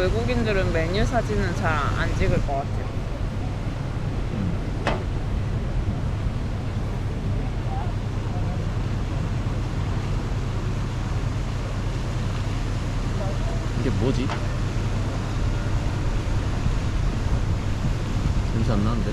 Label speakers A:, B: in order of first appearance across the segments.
A: 외국인들은 메뉴 사진은 잘 안 찍을 것 같아요.
B: 이게 뭐지? 냄새 안 나는데?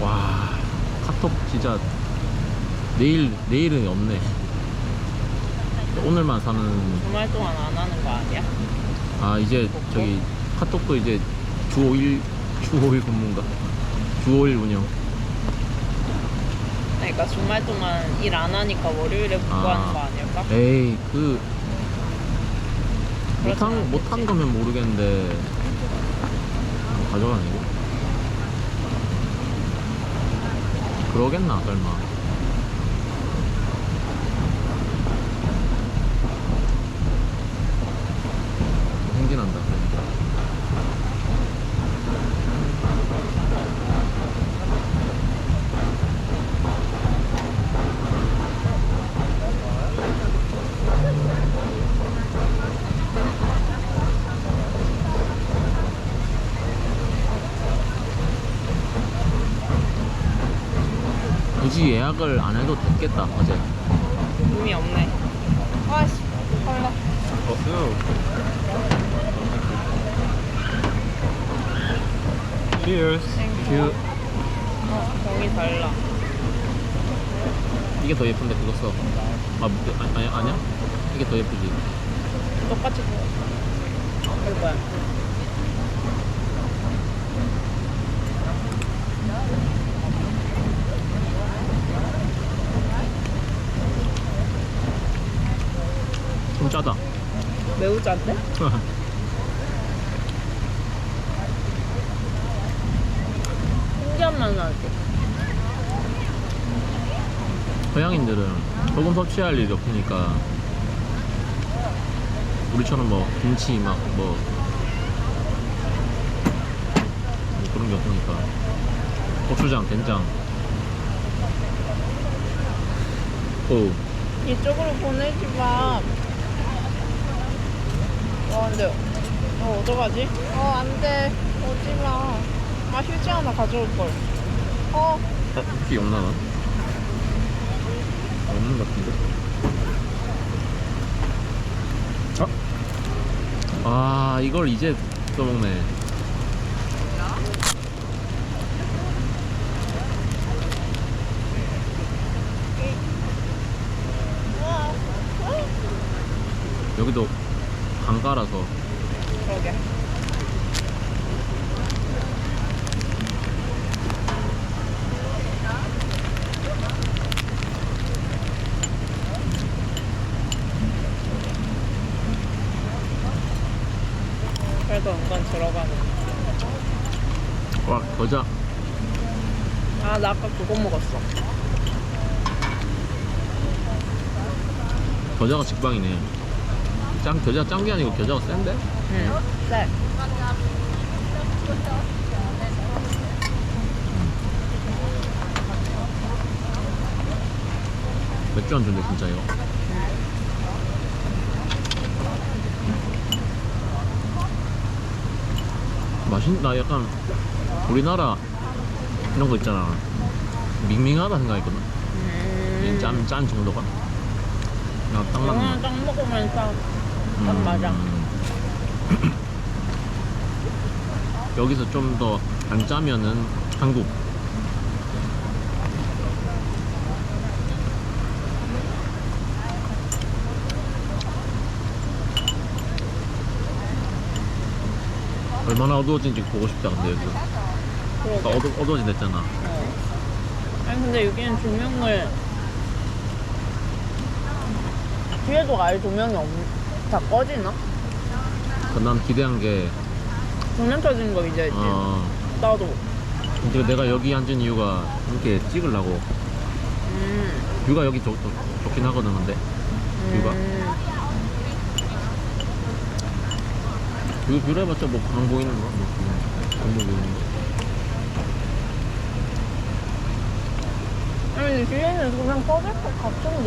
B: 와 카톡 진짜 내일 내일은 없네 오늘만 사는
A: 주말 동안 안 하는 거 아니야?
B: 아 이제 저기 카톡도 이제 주 5일 주 5일 근무인가 주 5일 운영
A: 그러니까 주말 동안 일 안 하니까 월요일에 복구하는
B: 아.
A: 거 아닐까?
B: 에이 그 못한. 못한 거면 모르겠는데 가져가는 거 그러겠나 설마 행진한다 굳이 예약을 안 해도 됐겠다 어제
A: 의미 없네. 아씨, 헐라.
C: Cheers.
B: 그
A: 어, 병이 달라.
B: 이게 더 예쁜데 그거 써. 아, 뭐, 아니, 아니야? 이게 더 예쁘지.
A: 똑같이 생겼어. 이거 뭐야?
B: 짜다.
A: 매우 짠데? 신기한 맛 나지?
B: 서양인들은 소금 섭취할 일이 없으니까 우리처럼 뭐 김치 막뭐뭐 그런 게 없으니까 고추장, 된장. 오,
A: 이쪽으로 보내지 마. 어, 근데, 어, 어떡하지? 어, 안 돼. 오지 마. 아, 휴지 하나 가져올걸. 어,
B: 어, 혹시 없나 나? 없는 것 같은데? 아, 아 이걸 이제 써먹네. 여기도 강가라서
A: 그러게. 그래도 은근 들어가는.
B: 와 겨자
A: 아, 나 아까 그거 먹었어.
B: 겨자가 직방이네. 짱 겨자 짠 게 아니고 겨자가 센데?
A: 응. 네.
B: 맥주 한 잔데 진짜 이거. 맛있 나 약간 우리나라 이런 거 있잖아. 밍밍하다 생각했거든.
A: 음.
B: 짠, 짠 정도가. 그냥 딱 맞는
A: 영화
B: 맛.
A: 딱 먹으면 딱, 딱
B: 음.
A: 맞아.
B: 여기서 좀 더 안 짜면은 한국. 얼마나 어두워진지 보고 싶다 근데 여기
A: 그러게.
B: 다 어두, 어두워진댔잖아
A: 어. 아니 근데 여기는 조명을 뒤에도 아예 조명이 없... 다 꺼지나?
B: 난 기대한 게
A: 조명 켜진 거 이제
B: 어,
A: 나도
B: 근데 내가 여기 앉은 이유가 이렇게 찍으려고
A: 음.
B: 뷰가 여기 좋, 좋, 좋긴 하거든 근데 뷰가
A: 음.
B: 뷰, 뷰를 해봤자 뭐 강 보이는 거? 뭐 그냥 건물 보이는 거
A: 아니, 뒤에는 그냥 꺼질 것 같은데.